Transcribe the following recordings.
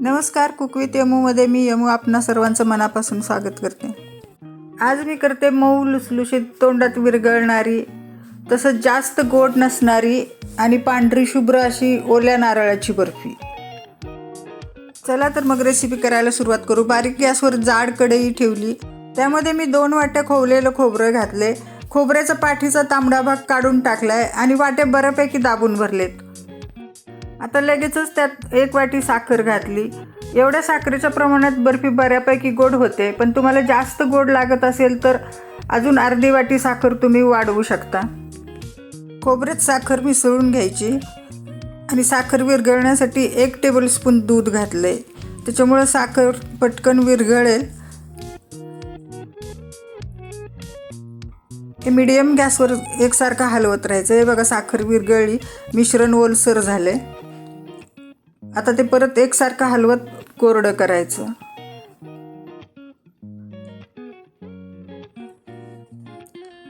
नमस्कार कुकवित यमूमध्ये मी यमू आपणा सर्वांचं मनापासून स्वागत करते. आज मी करते मऊ लुसलुशीत तोंडात विरघळणारी तसंच जास्त गोड नसणारी आणि पांढरी शुभ्र अशी ओल्या नारळाची बर्फी. चला तर मग रेसिपी करायला सुरुवात करू. बारीक गॅसवर जाड कढई ठेवली. त्यामध्ये मी दोन वाट्या खोवलेलं खोबरं घातले खोबऱ्याचा पाठीचा तांबडा भाग काढून टाकलाय आणि वाटे बऱ्यापैकी दाबून भरलेत. आता लगेचच त्यात एक वाटी साखर घातली. एवढ्या साखरेच्या प्रमाणात बर्फी बऱ्यापैकी गोड होते पण तुम्हाला जास्त गोड लागत असेल तर अजून अर्धी वाटी साखर तुम्ही वाढवू शकता. खोबऱ्यात साखर मिसळून घ्यायची आणि साखर विरघळण्यासाठी एक टेबलस्पून दूध घातले त्याच्यामुळं साखर पटकन विरघळेल. हे मिडियम गॅसवर एकसारखं हलवत राहायचं. हे बघा साखर विरघळली. मिश्रण ओलसर झालं आहे आता ते परत एकसारखं हलवत कोरडं करायचं.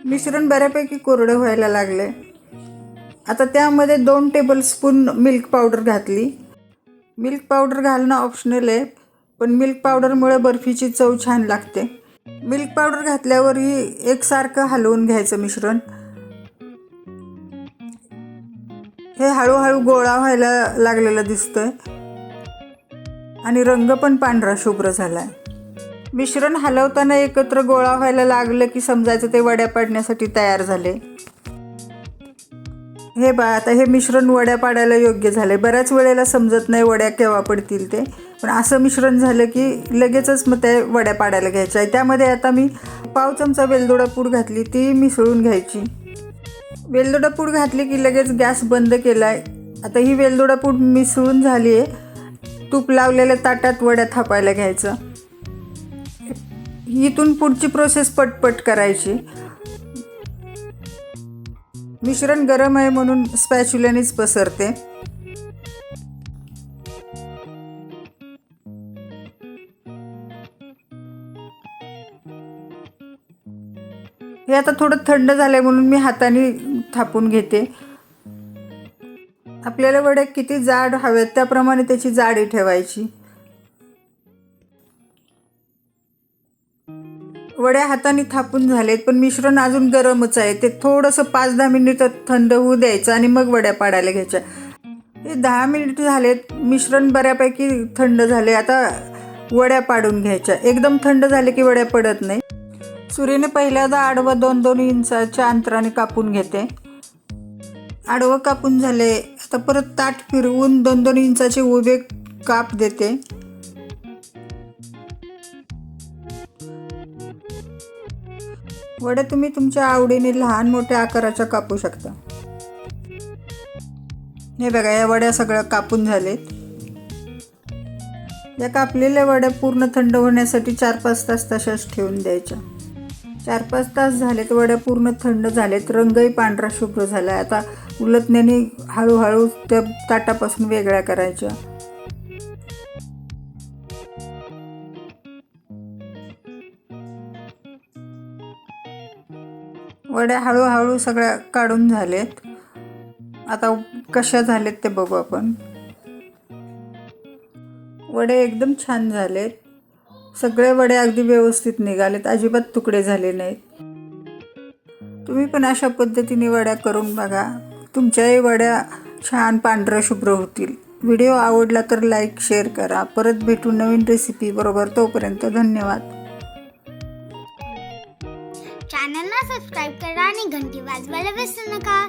मिश्रण बऱ्यापैकी कोरडं व्हायला लागले. आता त्यामध्ये दोन टेबलस्पून मिल्क पावडर घातली. मिल्क पावडर घालणं ऑप्शनल आहे पण मिल्क पावडरमुळे बर्फीची चव छान लागते. मिल्क पावडर घातल्यावरही एकसारखं हलवून घ्यायचं मिश्रण. हे हळूहळू गोळा व्हायला लागलेलं दिसतंय. आणि रंग पण पांढरा शुभ्र झाला आहे मिश्रण हलवताना एकत्र गोळा व्हायला लागलं की समजायचं ते वड्या पाडण्यासाठी तयार झाले. हे बा आता हे मिश्रण वड्या पाडायला योग्य झाले बऱ्याच वेळेला समजत नाही वड्या केव्हा पडतील ते. पण असं मिश्रण झालं की लगेचच मग ते वड्या पाडायला घ्यायच्या आहे त्यामध्ये आता मी पाव चमचा वेलदोडा पूड घातली ती मिसळून घ्यायची. वेलदोडा पूड घातली की लगेच गॅस बंद केला आहे आता ही वेलदोडा पूड मिसळून झाली आहे तूप लावलेल्या ताटात वड्या थापायला घ्यायचं. इथून पुढची प्रोसेस पटपट करायची. मिश्रण गरम आहे म्हणून स्पॅच्युल्यानेच पसरते. हे आता थोडं थंड झालंय म्हणून मी हाताने थापून घेते. आपल्याला वड्या किती जाड हव्यात त्याप्रमाणे त्याची जाडी ठेवायची. वड्या हाताने थापून झालेत पण मिश्रण अजून गरमच आहे. ते थोडंसं पाच दहा मिनिटं थंड होऊ द्यायचं आणि मग वड्या पाडायला घ्यायच्या. हे दहा मिनिट झालेत मिश्रण बऱ्यापैकी थंड झाले. आता वड्या पाडून घ्यायच्या. एकदम थंड झाले की वड्या पडत नाही. सुरीने पहिल्यांदा आडवं दोन दोन इंचाच्या अंतराने कापून घेते. आडवं कापून झाले आता परत ताट फिरवून दोन दोन इंचाचे उभे काप देते. वड्या तुम्ही तुमच्या आवडीने लहान मोठ्या आकाराच्या कापू शकता. हे बघा या वड्या सगळ्या कापून झालेत. या कापलेल्या वड्या पूर्ण थंड होण्यासाठी चार पाच तास तशाच ठेवून द्यायच्या. चार पाच तास झालेत वड्या पूर्ण थंड झालेत रंगही पांढरा शुभ्र झाला आहे आता उलटण्याने हळूहळू त्या ताटापासून वेगळ्या करायच्या. वड्या हळूहळू सगळ्या काढून झालेत. आता कशा झालेत ते बघू आपण. वडे एकदम छान झालेत. सगळे वडे अगदी व्यवस्थित निघालेत अजिबात तुकडे झाले नाहीत. तुम्ही पण अशा पद्धतीने वड्या करून बघा. तुमच्याही वड्या छान पांढऱ्या शुभ्र होतील. व्हिडिओ आवडला तर लाईक शेअर करा. परत भेटू नवीन रेसिपी बरोबर तोपर्यंत धन्यवाद. चॅनलला सबस्क्राईब करा आणि घंटी वाजवायला विसरू नका.